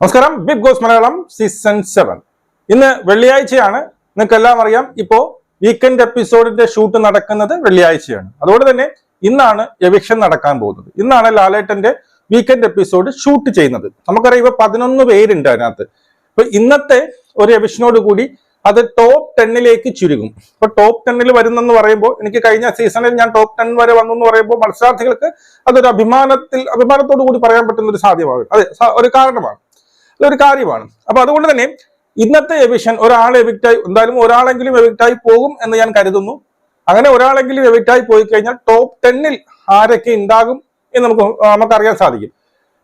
നമസ്കാരം Big Boss Malayalam season seven ഇന്ന് വെള്ളിയാഴ്ചയാണ്. നിങ്ങൾക്ക് എല്ലാം അറിയാം ഇപ്പോ വീക്കെൻഡ് എപ്പിസോഡിന്റെ ഷൂട്ട് നടക്കുന്നത് വെള്ളിയാഴ്ചയാണ്. അതുകൊണ്ട് തന്നെ ഇന്നാണ് എവിക്ഷൻ നടക്കാൻ പോകുന്നത്. ഇന്നാണ് ലാലേട്ടന്റെ വീക്കെൻഡ് എപ്പിസോഡ് ഷൂട്ട് ചെയ്യുന്നത്. നമുക്കറിയാം ഇപ്പൊ പതിനൊന്ന് പേരുണ്ട് അതിനകത്ത്. ഇപ്പൊ ഇന്നത്തെ ഒരു എവിഷനോട് കൂടി അത് ടോപ്പ് ടെന്നിലേക്ക് ചുരുങ്ങും. ഇപ്പൊ ടോപ്പ് ടെന്നിൽ വരുന്നെന്ന് പറയുമ്പോൾ എനിക്ക് കഴിഞ്ഞ സീസണിൽ ഞാൻ ടോപ്പ് ടെൻ വരെ വന്നു എന്ന് പറയുമ്പോൾ മത്സരാർത്ഥികൾക്ക് അതൊരു അഭിമാനത്തിൽ അഭിമാനത്തോടു കൂടി പറയാൻ പറ്റുന്ന ഒരു സാധ്യമാകും. അതെ ഒരു കാരണമാണ്. അതൊരു കാര്യമാണ്. അപ്പൊ അതുകൊണ്ട് തന്നെ ഇന്നത്തെ എവിഷൻ ഒരാൾ എവിക്റ്റായി എന്തായാലും ഒരാളെങ്കിലും എവിക്റ്റായി പോകും എന്ന് ഞാൻ കരുതുന്നു. അങ്ങനെ ഒരാളെങ്കിലും എവിക്റ്റായി പോയി കഴിഞ്ഞാൽ ടോപ്പ് ടെന്നിൽ ആരൊക്കെ ഉണ്ടാകും എന്ന് നമുക്ക് നമുക്കറിയാൻ സാധിക്കും.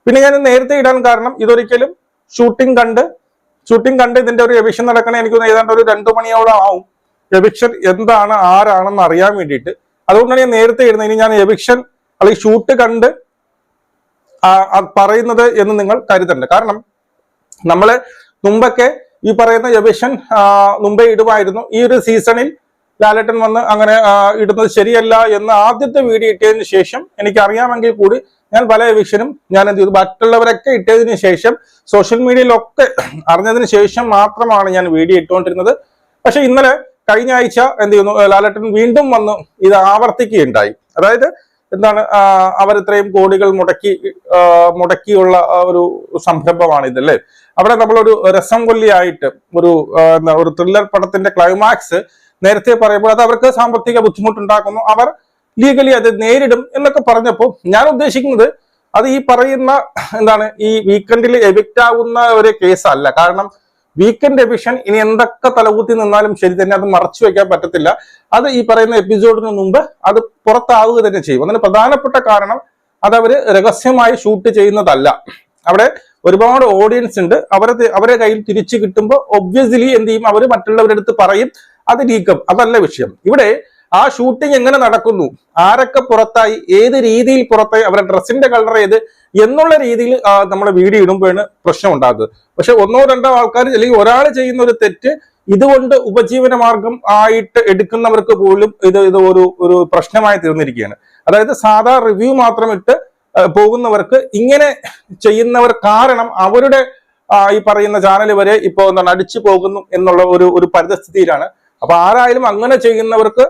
പിന്നെ ഞാൻ നേരത്തെ ഇടാൻ കാരണം ഇതൊരിക്കലും ഷൂട്ടിംഗ് കണ്ട് ഷൂട്ടിംഗ് കണ്ട് ഇതിന്റെ ഒരു എവിഷൻ നടക്കണേ എനിക്ക് ഏതാണ്ട് ഒരു രണ്ടു മണിയോളം ആവും. എവിക്ഷൻ എന്താണ് ആരാണെന്ന് അറിയാൻ വേണ്ടിയിട്ട്. അതുകൊണ്ടാണ് ഞാൻ നേരത്തെ ഇടുന്നത്. ഇനി ഞാൻ എവിക്ഷൻ അല്ലെങ്കിൽ ഷൂട്ട് കണ്ട് പറയുന്നത് എന്ന് നിങ്ങൾ കരുതണ്ട. കാരണം നമ്മൾ മുമ്പൊക്കെ ഈ പറയുന്ന യബിഷൻ മുമ്പേ ഇടുമായിരുന്നു ഈ ഒരു സീസണിൽ ലാലേട്ടൻ വന്ന് അങ്ങനെ ഇടുന്നത് ശരിയല്ല എന്ന് ആദ്യത്തെ വീഡിയോ ഇട്ടതിന് ശേഷം എനിക്ക് അറിയാമെങ്കിൽ കൂടി ഞാൻ പല എവിഷനും ഞാൻ എന്ത് ചെയ്തു? മറ്റുള്ളവരൊക്കെ ഇട്ടതിന് ശേഷം സോഷ്യൽ മീഡിയയിലൊക്കെ അറിഞ്ഞതിന് ശേഷം മാത്രമാണ് ഞാൻ വീഡിയോ ഇട്ടുകൊണ്ടിരുന്നത്. പക്ഷെ ഇന്നലെ കഴിഞ്ഞ ആഴ്ച എന്ത് ചെയ്യുന്നു? ലാലേട്ടൻ വീണ്ടും വന്ന് ഇത് ആവർത്തിക്കുകയുണ്ടായി. അതായത് എന്താണ് അവർ ഇത്രയും കോടികൾ മുടക്കി മുടക്കിയുള്ള ഒരു സംരംഭമാണ് ഇതല്ലേ അവിടെ നമ്മളൊരു രസം കൊല്ലിയായിട്ട് ഒരു ഒരു ത്രില്ലർ പടത്തിന്റെ ക്ലൈമാക്സ് നേരത്തെ പറയുമ്പോൾ അത് അവർക്ക് സാമ്പത്തിക ബുദ്ധിമുട്ടുണ്ടാക്കുന്നു. അവർ ലീഗലി അത് നേരിടും എന്നൊക്കെ പറഞ്ഞപ്പോൾ ഞാൻ ഉദ്ദേശിക്കുന്നത് അത് ഈ പറയുന്ന എന്താണ് ഈ വീക്കെൻഡിൽ എവിക്റ്റ് ആവുന്ന ഒരു കേസല്ല കാരണം വീക്കെൻഡ് എവിഷൻ ഇനി എന്തൊക്കെ തലകുത്തി നിന്നാലും ശരി തന്നെ അത് മറച്ചു വെക്കാൻ പറ്റത്തില്ല. അത് ഈ പറയുന്ന എപ്പിസോഡിന് മുമ്പ് അത് പുറത്താവുക തന്നെ ചെയ്യും. അതിന് പ്രധാനപ്പെട്ട കാരണം അത് അവർ രഹസ്യമായി ഷൂട്ട് ചെയ്യുന്നതല്ല. അവിടെ ഒരുപാട് ഓഡിയൻസ് ഉണ്ട്. അവരെ അവരെ കയ്യിൽ തിരിച്ചു കിട്ടുമ്പോൾ ഒബ്വിയസ്ലി എന്ത് ചെയ്യും? അവർ മറ്റുള്ളവരുടെ അടുത്ത് പറയും. അത് ലീക്കപ്പ് അതല്ല വിഷയം. ഇവിടെ ആ ഷൂട്ടിംഗ് എങ്ങനെ നടക്കുന്നു? ആരൊക്കെ പുറത്തായി? ഏത് രീതിയിൽ പുറത്തായി? അവരുടെ ഡ്രസ്സിന്റെ കളർ ഏത്? എന്നുള്ള രീതിയിൽ നമ്മുടെ വീഡിയോ ഇടുമ്പോഴാണ് പ്രശ്നം ഉണ്ടാകുന്നത് പക്ഷെ ഒന്നോ രണ്ടോ ആൾക്കാർ അല്ലെങ്കിൽ ഒരാൾ ചെയ്യുന്ന ഒരു തെറ്റ് ഇതുകൊണ്ട് ഉപജീവന മാർഗം ആയിട്ട് എടുക്കുന്നവർക്ക് പോലും ഇത് ഇത് ഒരു ഒരു പ്രശ്നമായി തീർന്നിരിക്കുകയാണ്. അതായത് സാധാ റിവ്യൂ മാത്രം ഇട്ട് പോകുന്നവർക്ക് ഇങ്ങനെ ചെയ്യുന്നവർ കാരണം അവരുടെ ഈ പറയുന്ന ചാനൽ വരെ ഇപ്പോൾ എന്താണ് അടിച്ചു പോകുന്നു എന്നുള്ള ഒരു ഒരു പരിതസ്ഥിതിയിലാണ്. അപ്പൊ ആരായാലും അങ്ങനെ ചെയ്യുന്നവർക്ക്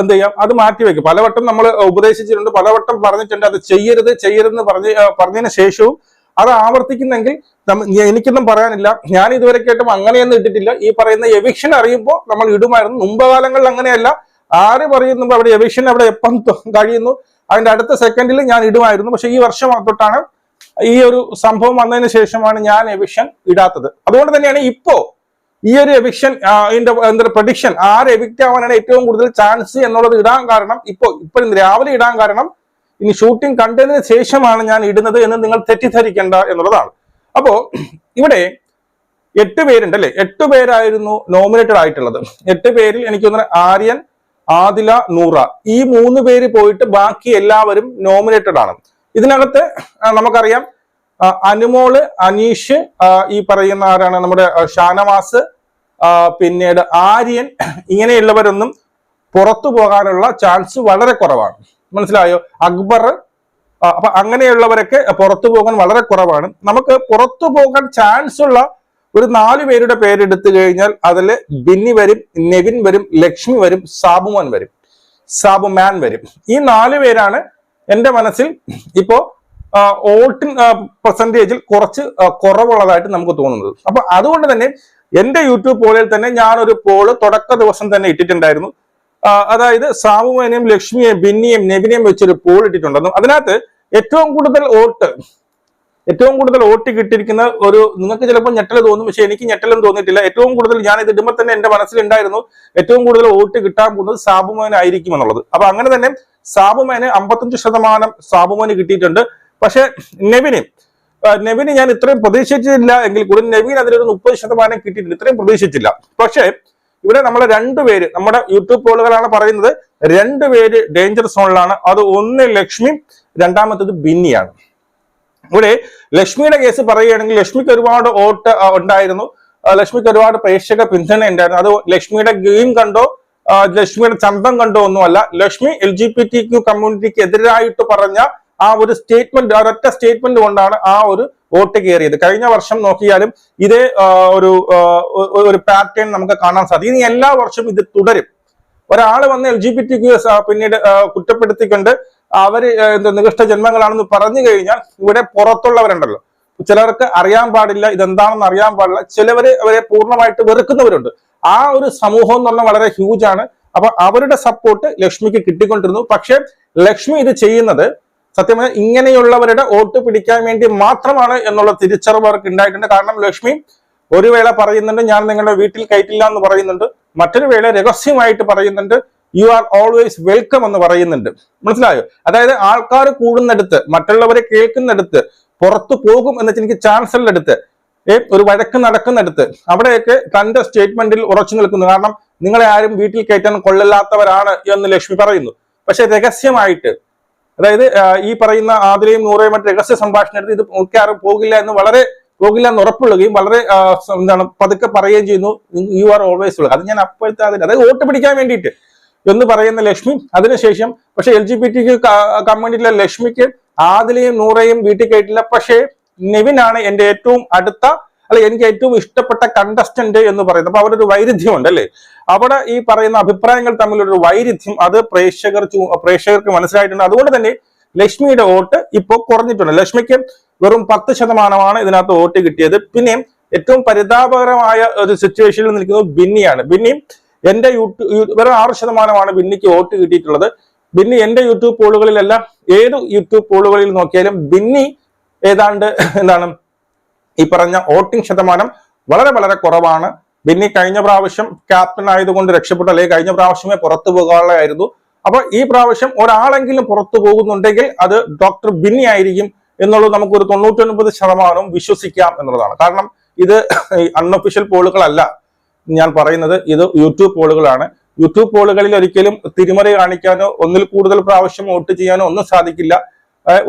എന്ത് ചെയ്യാം? അത് മാറ്റിവെക്കും പലവട്ടം നമ്മൾ ഉപദേശിച്ചിട്ടുണ്ട് പലവട്ടം പറഞ്ഞിട്ടുണ്ട് അത് ചെയ്യരുത് ചെയ്യരുതെന്ന് പറഞ്ഞ് പറഞ്ഞതിന് ശേഷവും അത് ആവർത്തിക്കുന്നെങ്കിൽ എനിക്കൊന്നും പറയാനില്ല. ഞാൻ ഇതുവരെ കേട്ടും അങ്ങനെയൊന്നും ഇട്ടിട്ടില്ല. ഈ പറയുന്ന എവിക്ഷൻ അറിയുമ്പോൾ നമ്മൾ ഇടുമായിരുന്നു. മുമ്പ് കാലങ്ങളിൽ അങ്ങനെയല്ല. ആര് പറയുന്നു അവിടെ എവിക്ഷൻ അവിടെ എപ്പം കഴിയുന്നു? അതിന്റെ അടുത്ത സെക്കൻഡിൽ ഞാൻ ഇടുമായിരുന്നു. പക്ഷെ ഈ വർഷം തൊട്ടാണ് ഈ ഒരു സംഭവം വന്നതിന് ശേഷമാണ് ഞാൻ എവിക്ഷൻ ഇടാത്തത്. അതുകൊണ്ട് തന്നെയാണ് ഇപ്പോ ഈ ഒരു എവിക്ഷൻ എന്താ പ്രഡിക്ഷൻ ആര് എവിക്റ്റ് ആവാനാണ് ഏറ്റവും കൂടുതൽ ചാൻസ് എന്നുള്ളത് ഇടാൻ കാരണം ഇപ്പോ ഇപ്പൊ രാവിലെ ഇടാൻ കാരണം ഇനി ഷൂട്ടിംഗ് കണ്ടതിന് ശേഷമാണ് ഞാൻ ഇടുന്നത് എന്ന് നിങ്ങൾ തെറ്റിദ്ധരിക്കേണ്ട എന്നുള്ളതാണ്. അപ്പോ ഇവിടെ എട്ട് പേരുണ്ട് അല്ലെ? എട്ട് പേരായിരുന്നു നോമിനേറ്റഡ് ആയിട്ടുള്ളത്. എട്ട് പേരിൽ എനിക്ക് തോന്നുന്നത് ആര്യൻ ആദില നൂറ. ഈ മൂന്ന് പേര് പോയിട്ട് ബാക്കി എല്ലാവരും നോമിനേറ്റഡ് ആണ്. ഇതിനകത്ത് നമുക്കറിയാം അനുമോൾ അനീഷ് ഈ പറയുന്ന ആരാണ് നമ്മുടെ ഷാനവാസ് പിന്നീട് ആര്യൻ ഇങ്ങനെയുള്ളവരൊന്നും പുറത്തു പോകാനുള്ള ചാൻസ് വളരെ കുറവാണ്. മനസ്സിലായോ? അക്ബർ അപ്പൊ അങ്ങനെയുള്ളവരൊക്കെ പുറത്തു പോകാൻ വളരെ കുറവാണ്. നമുക്ക് പുറത്തു പോകാൻ ചാൻസ് ഉള്ള ഒരു നാലു പേരുടെ പേരെടുത്തു കഴിഞ്ഞാൽ അതിൽ ബിന്നി വരും നെവിൻ വരും ലക്ഷ്മി വരും സാബുമോൻ വരും സാബുമാൻ വരും. ഈ നാലു പേരാണ് എന്റെ മനസ്സിൽ ഇപ്പോ വോട്ടിൻ പെർസെന്റേജിൽ കുറച്ച് കുറവുള്ളതായിട്ട് നമുക്ക് തോന്നുന്നത്. അപ്പൊ അതുകൊണ്ട് തന്നെ എന്റെ യൂട്യൂബ് പോളിൽ തന്നെ ഞാനൊരു പോൾ തുടക്ക ദിവസം തന്നെ ഇട്ടിട്ടുണ്ടായിരുന്നു. അതായത് സാമുവിനെയും ലക്ഷ്മിയെയും ബിന്നിയെയും നെവിനെയും വെച്ചൊരു പോൾ ഇട്ടിട്ടുണ്ടെന്നും അതിനകത്ത് ഏറ്റവും കൂടുതൽ വോട്ട് ഏറ്റവും കൂടുതൽ വോട്ട് കിട്ടിയിരിക്കുന്ന ഒരു നിങ്ങൾക്ക് ചിലപ്പോൾ ഞെട്ടൽ തോന്നും പക്ഷെ എനിക്ക് ഞെട്ടലും തോന്നിയിട്ടില്ല. ഏറ്റവും കൂടുതൽ ഞാൻ ഇത് ഇടുമ്പോൾ തന്നെ എന്റെ മനസ്സിലുണ്ടായിരുന്നു ഏറ്റവും കൂടുതൽ വോട്ട് കിട്ടാൻ പോകുന്നത് സാബുമോനായിരിക്കും എന്നുള്ളത് അപ്പൊ അങ്ങനെ തന്നെ സാബുമോന് അമ്പത്തഞ്ച് ശതമാനം സാബുമോന് കിട്ടിയിട്ടുണ്ട്. പക്ഷെ നെവിന് നെവിന് ഞാൻ ഇത്രയും പ്രതീക്ഷിച്ചില്ല എങ്കിൽ കൂടി നെവിൻ അതിലൊരു മുപ്പത് ശതമാനം കിട്ടിയിട്ടില്ല ഇത്രയും പ്രതീക്ഷിച്ചില്ല പക്ഷേ ഇവിടെ നമ്മൾ രണ്ടുപേര് നമ്മുടെ യൂട്യൂബ് പോളുകളാണ് പറയുന്നത് രണ്ടുപേര് ഡേഞ്ചർ സോണിലാണ്. അത് ഒന്ന് ലക്ഷ്മി രണ്ടാമത്തത് ബിന്നിയാണ്. ഇവിടെ ലക്ഷ്മിയുടെ കേസ് പറയുകയാണെങ്കിൽ ലക്ഷ്മിക്ക് ഒരുപാട് വോട്ട് ഉണ്ടായിരുന്നു. ലക്ഷ്മിക്ക് ഒരുപാട് പ്രേക്ഷക പിന്തുണ ഉണ്ടായിരുന്നു. അത് ലക്ഷ്മിയുടെ ഗെയിം കണ്ടോ? ലക്ഷ്മിയുടെ ചന്തം കണ്ടോ ഒന്നുമല്ല. Lakshmi L G B T Q കമ്മ്യൂണിറ്റിക്ക് എതിരായിട്ട് പറഞ്ഞ ആ ഒരു സ്റ്റേറ്റ്മെന്റ് ഒരൊറ്റ സ്റ്റേറ്റ്മെന്റ് കൊണ്ടാണ് ആ ഒരു വോട്ട് കയറിയത്. കഴിഞ്ഞ വർഷം നോക്കിയാലും ഇതേ ഒരു ഒരു പാറ്റേൺ നമുക്ക് കാണാൻ സാധിക്കും. ഇനി എല്ലാ വർഷവും ഇത് തുടരും. ഒരാൾ വന്ന് L G B T Q S പിന്നീട് കുറ്റപ്പെടുത്തിക്കൊണ്ട് അവർ എന്താ നികൃഷ്ട ജന്മങ്ങളാണെന്ന് പറഞ്ഞു കഴിഞ്ഞാൽ ഇവിടെ പുറത്തുള്ളവരുണ്ടല്ലോ. ചിലർക്ക് അറിയാൻ പാടില്ല ഇതെന്താണെന്ന് അറിയാൻ പാടില്ല. ചിലവര് അവരെ പൂർണമായിട്ട് വെറുക്കുന്നവരുണ്ട്. ആ ഒരു സമൂഹം എന്ന് പറഞ്ഞാൽ വളരെ ഹ്യൂജ് ആണ്. അപ്പൊ അവരുടെ സപ്പോർട്ട് ലക്ഷ്മിക്ക് കിട്ടിക്കൊണ്ടിരുന്നു. പക്ഷെ ലക്ഷ്മി ഇത് ചെയ്യുന്നത് സത്യം ഇങ്ങനെയുള്ളവരുടെ വോട്ട് പിടിക്കാൻ വേണ്ടി മാത്രമാണ് എന്നുള്ള തിരിച്ചറിവ് അവർക്ക് ഉണ്ടായിട്ടുണ്ട്. കാരണം ലക്ഷ്മി ഒരു വേള പറയുന്നുണ്ട് ഞാൻ നിങ്ങളുടെ വീട്ടിൽ കയറ്റില്ല എന്ന് പറയുന്നുണ്ട്. മറ്റൊരു വേള രഹസ്യമായിട്ട് പറയുന്നുണ്ട് യു ആർ ഓൾവേസ് വെൽക്കം എന്ന് പറയുന്നുണ്ട്. മനസ്സിലായോ? അതായത് ആൾക്കാർ കൂടുന്നിടത്ത് മറ്റുള്ളവരെ കേൾക്കുന്നിടത്ത് പുറത്തു പോകും എന്ന് വെച്ചാൽ എനിക്ക് ഏ ഒരു വഴക്ക് നടക്കുന്നിടത്ത് അവിടെയൊക്കെ തന്റെ സ്റ്റേറ്റ്മെന്റിൽ ഉറച്ചു നിൽക്കുന്നു. കാരണം നിങ്ങളെ ആരും വീട്ടിൽ കയറ്റാൻ കൊള്ളില്ലാത്തവരാണ് എന്ന് ലക്ഷ്മി പറയുന്നു. പക്ഷെ രഹസ്യമായിട്ട് അതായത് ഈ പറയുന്ന ആതിരയും നൂറയും മറ്റ് രഹസ്യ സംഭാഷണത്തിൽ ഇത് മിക്കവാറും പോകില്ല എന്ന് വളരെ പോകില്ല എന്ന് ഉറപ്പുള്ളുകയും വളരെ എന്താണ് പതുക്കെ പറയുകയും ചെയ്യുന്നു. യു ആർ ഓൾവേസ് ഉള്ളത്. അത് ഞാൻ അപ്പോഴത്തെ അതിന് അതായത് വോട്ട് പിടിക്കാൻ വേണ്ടിയിട്ട് എന്ന് പറയുന്ന ലക്ഷ്മി അതിനുശേഷം പക്ഷെ എൽ ജി ബി ടി കമ്മ്യൂണിറ്റിയിലെ ലക്ഷ്മിക്ക് ആദിലയും നൂറയും വീട്ടിൽ കേട്ടില്ല പക്ഷേ നിവിനാണ് എന്റെ ഏറ്റവും അടുത്ത അല്ലെ എനിക്ക് ഏറ്റവും ഇഷ്ടപ്പെട്ട കണ്ടസ്റ്റന്റ് എന്ന് പറയുന്നത് അപ്പൊ അവിടെ ഒരു വൈരുദ്ധ്യമുണ്ട് അല്ലേ? അവിടെ ഈ പറയുന്ന അഭിപ്രായങ്ങൾ തമ്മിലൊരു വൈരുദ്ധ്യം അത് പ്രേക്ഷകർ പ്രേക്ഷകർക്ക് മനസ്സിലായിട്ടുണ്ട്. അതുകൊണ്ട് തന്നെ ലക്ഷ്മിയുടെ വോട്ട് ഇപ്പോൾ കുറഞ്ഞിട്ടുണ്ട്. ലക്ഷ്മിക്ക് വെറും പത്ത് ശതമാനമാണ് ഇതിനകത്ത് വോട്ട് കിട്ടിയത്. പിന്നെ ഏറ്റവും പരിതാപകരമായ ഒരു സിറ്റുവേഷനിൽ നിൽക്കുന്നത് ബിന്നിയാണ്. ബിന്നി എന്റെ യൂട്യൂബ് വെറും ആറ് ശതമാനമാണ് ബിന്നിക്ക് വോട്ട് കിട്ടിയിട്ടുള്ളത്. ബിന്നി എന്റെ യൂട്യൂബ് പോളുകളിലല്ല ഏത് യൂട്യൂബ് പോളുകളിൽ നോക്കിയാലും ബിന്നി ഏതാണ്ട് എന്താണ് ഈ പറഞ്ഞ വോട്ടിംഗ് ശതമാനം വളരെ വളരെ കുറവാണ്. ബിന്നി കഴിഞ്ഞ പ്രാവശ്യം ക്യാപ്റ്റൻ ആയതുകൊണ്ട് രക്ഷപ്പെട്ടു അല്ലെങ്കിൽ കഴിഞ്ഞ പ്രാവശ്യമേ പുറത്തു പോകാനുള്ളതായിരുന്നു. അപ്പൊ ഈ പ്രാവശ്യം ഒരാളെങ്കിലും പുറത്തു പോകുന്നുണ്ടെങ്കിൽ അത് ഡോക്ടർ ബിന്നി ആയിരിക്കും എന്നുള്ളത് നമുക്ക് ഒരു തൊണ്ണൂറ്റൊൻപത് ശതമാനവും വിശ്വസിക്കാം എന്നുള്ളതാണ്. കാരണം ഇത് അൺഒഫീഷ്യൽ പോളുകളല്ല. ഞാൻ പറയുന്നത് ഇത് യൂട്യൂബ് പോളുകളാണ്. യൂട്യൂബ് പോളുകളിൽ ഒരിക്കലും തിരിമറി കാണിക്കാനോ ഒന്നിൽ കൂടുതൽ പ്രാവശ്യം വോട്ട് ചെയ്യാനോ ഒന്നും സാധിക്കില്ല.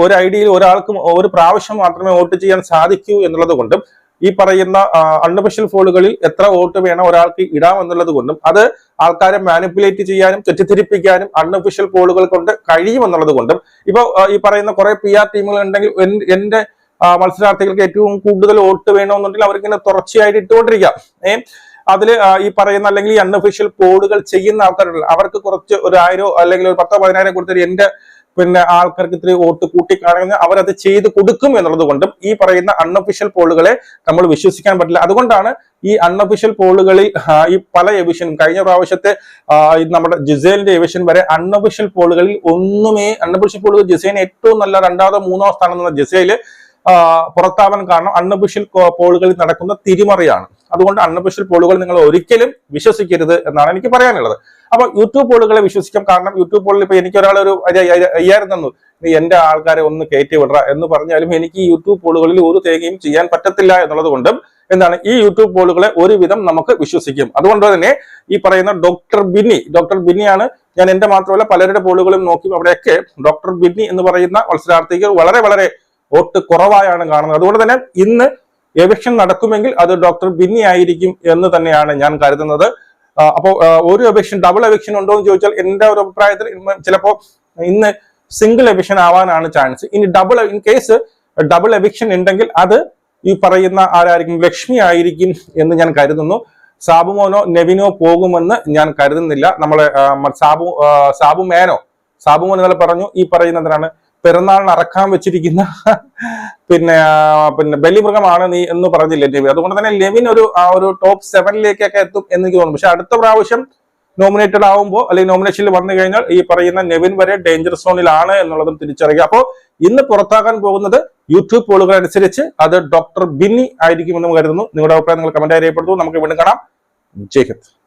ഒരു ഐഡിയയിൽ ഒരാൾക്കും ഒരു പ്രാവശ്യം മാത്രമേ വോട്ട് ചെയ്യാൻ സാധിക്കൂ എന്നുള്ളത് കൊണ്ടും ഈ പറയുന്ന അൺഒഫീഷ്യൽ ഫോളുകളിൽ എത്ര വോട്ട് വേണം ഒരാൾക്ക് ഇടാം എന്നുള്ളത് കൊണ്ടും അത് ആൾക്കാരെ മാനിപ്പുലേറ്റ് ചെയ്യാനും തെറ്റിദ്ധരിപ്പിക്കാനും അൺഒഫീഷ്യൽ പോളുകൾ കൊണ്ട് കഴിയും എന്നുള്ളത് കൊണ്ടും. ഇപ്പൊ ഈ പറയുന്ന കുറെ പി ആർ ടീമുകൾ ഉണ്ടെങ്കിൽ എന്റെ മത്സരാർത്ഥികൾക്ക് ഏറ്റവും കൂടുതൽ വോട്ട് വേണമെന്നുണ്ടെങ്കിൽ അവർക്കിങ്ങനെ തുടർച്ചയായിട്ട് ഇട്ടുകൊണ്ടിരിക്കാം. ഏഹ് അതിൽ ഈ പറയുന്ന അല്ലെങ്കിൽ ഈ അൺഒഫീഷ്യൽ പോളുകൾ ചെയ്യുന്ന ആൾക്കാരുണ്ടല്ലോ. അവർക്ക് കുറച്ച് ഒരു ആയിരോ അല്ലെങ്കിൽ ഒരു പത്തോ പതിനായിരം കൊടുത്തിട്ട് എന്റെ പിന്നെ ആൾക്കാർക്ക് ഇത്തിരി വോട്ട് കൂട്ടിക്കാണെങ്കിൽ അവരത് ചെയ്ത് കൊടുക്കും എന്നുള്ളത് കൊണ്ടും ഈ പറയുന്ന അൺഒഫീഷ്യൽ പോളുകളെ നമ്മൾ വിശ്വസിക്കാൻ പറ്റില്ല. അതുകൊണ്ടാണ് ഈ അൺഒഫീഷ്യൽ പോളുകളിൽ ഈ പല എവിഷനും കഴിഞ്ഞ പ്രാവശ്യത്തെ നമ്മുടെ ജിസേലിന്റെ എവിഷൻ വരെ അൺഒഫീഷ്യൽ പോളുകളിൽ ഒന്നുമേ അൺഒഫീഷ്യൽ പോളുകൾ ജിസേലിന് ഏറ്റവും നല്ല രണ്ടാമതോ മൂന്നോ സ്ഥാനം എന്ന ജിസേൽ പുറത്താവാൻ കാരണം അൺഒഫീഷ്യൽ പോളുകളിൽ നടക്കുന്ന തിരിമറിയാണ്. അതുകൊണ്ട് അൺഒഫീഷ്യൽ പോളുകൾ നിങ്ങൾ ഒരിക്കലും വിശ്വസിക്കരുത് എന്നാണ് എനിക്ക് പറയാനുള്ളത്. അപ്പൊ യൂട്യൂബ് പോളുകളെ വിശ്വസിക്കാം. കാരണം യൂട്യൂബ് പോളിൽ ഇപ്പൊ എനിക്ക് ഒരാൾ ഒരു അയ്യ- അയ്യ- അയ്യായിരം തന്നു. നീ എന്റെ ആൾക്കാരെ ഒന്ന് കയറ്റി വിടറ എന്ന് പറഞ്ഞാലും എനിക്ക് യൂട്യൂബ് പോളുകളിൽ ഒരു തേങ്ങയും ചെയ്യാൻ പറ്റത്തില്ല എന്നുള്ളത് കൊണ്ടും എന്താണ് ഈ യൂട്യൂബ് പോളുകളെ ഒരുവിധം നമുക്ക് വിശ്വസിക്കും. അതുകൊണ്ട് തന്നെ ഈ പറയുന്ന ഡോക്ടർ ബിന്നി ഡോക്ടർ ബിന്നിയാണ് ഞാൻ എന്റെ മാത്രമല്ല പലരുടെ പോളുകളും നോക്കി അവിടെയൊക്കെ ഡോക്ടർ ബിന്നി എന്ന് പറയുന്ന മത്സരാർത്ഥികൾ വളരെ വളരെ വോട്ട് കുറവായാണ് കാണുന്നത്. അതുകൊണ്ട് തന്നെ ഇന്ന് എവിക്ഷൻ നടക്കുമെങ്കിൽ അത് ഡോക്ടർ ബിന്നി ആയിരിക്കും എന്ന് തന്നെയാണ് ഞാൻ കരുതുന്നത്. അപ്പോൾ ഒരു എവിക്ഷൻ ഡബിൾ എവിക്ഷൻ ഉണ്ടോ എന്ന് ചോദിച്ചാൽ എന്റെ ഒരു അഭിപ്രായത്തിൽ ചിലപ്പോൾ ഇന്ന് സിംഗിൾ എവിക്ഷൻ ആവാനാണ് ചാൻസ് ഇനി double in case double eviction ഉണ്ടെങ്കിൽ അത് ഈ പറയുന്ന ആരായിരിക്കും? ലക്ഷ്മി ആയിരിക്കും എന്ന് ഞാൻ കരുതുന്നു. സാബുമോനോ നെവിനോ പോകുമെന്ന് ഞാൻ കരുതുന്നില്ല. നമ്മളെ സാബു സാബു മേനോ സാബുമോൻ ഇന്നലെ പറഞ്ഞു ഈ പറയുന്നതിനാണ് പെരുന്നാളിന് അറക്കാൻ വെച്ചിരിക്കുന്ന പിന്നെ പിന്നെ ബലിമൃഗമാണ് നീ എന്ന് പറഞ്ഞില്ല ലെവിൻ. അതുകൊണ്ട് തന്നെ ലെവിൻ ഒരു ആ ഒരു ടോപ്പ് സെവനിലേക്കൊക്കെ എത്തും എന്ന് എനിക്ക് തോന്നുന്നു. പക്ഷെ അടുത്ത പ്രാവശ്യം നോമിനേറ്റഡ് ആവുമ്പോൾ അല്ലെങ്കിൽ നോമിനേഷനിൽ വന്നു കഴിഞ്ഞാൽ ഈ പറയുന്ന നെവിൻ വരെ ഡേഞ്ചർ സോണിലാണ് എന്നുള്ളതും തിരിച്ചറിയുക. അപ്പോൾ ഇന്ന് പുറത്താക്കാൻ പോകുന്നത് യൂട്യൂബ് പോളുകൾ അനുസരിച്ച് അത് ഡോക്ടർ ബിന്നി ആയിരിക്കുമെന്ന് കരുതുന്നു. നിങ്ങളുടെ അഭിപ്രായം നിങ്ങൾ കമന്റ് രേഖപ്പെടുത്തു നമുക്ക് വീണ്ടും കാണാം. ജയ് ഹിന്ദ്.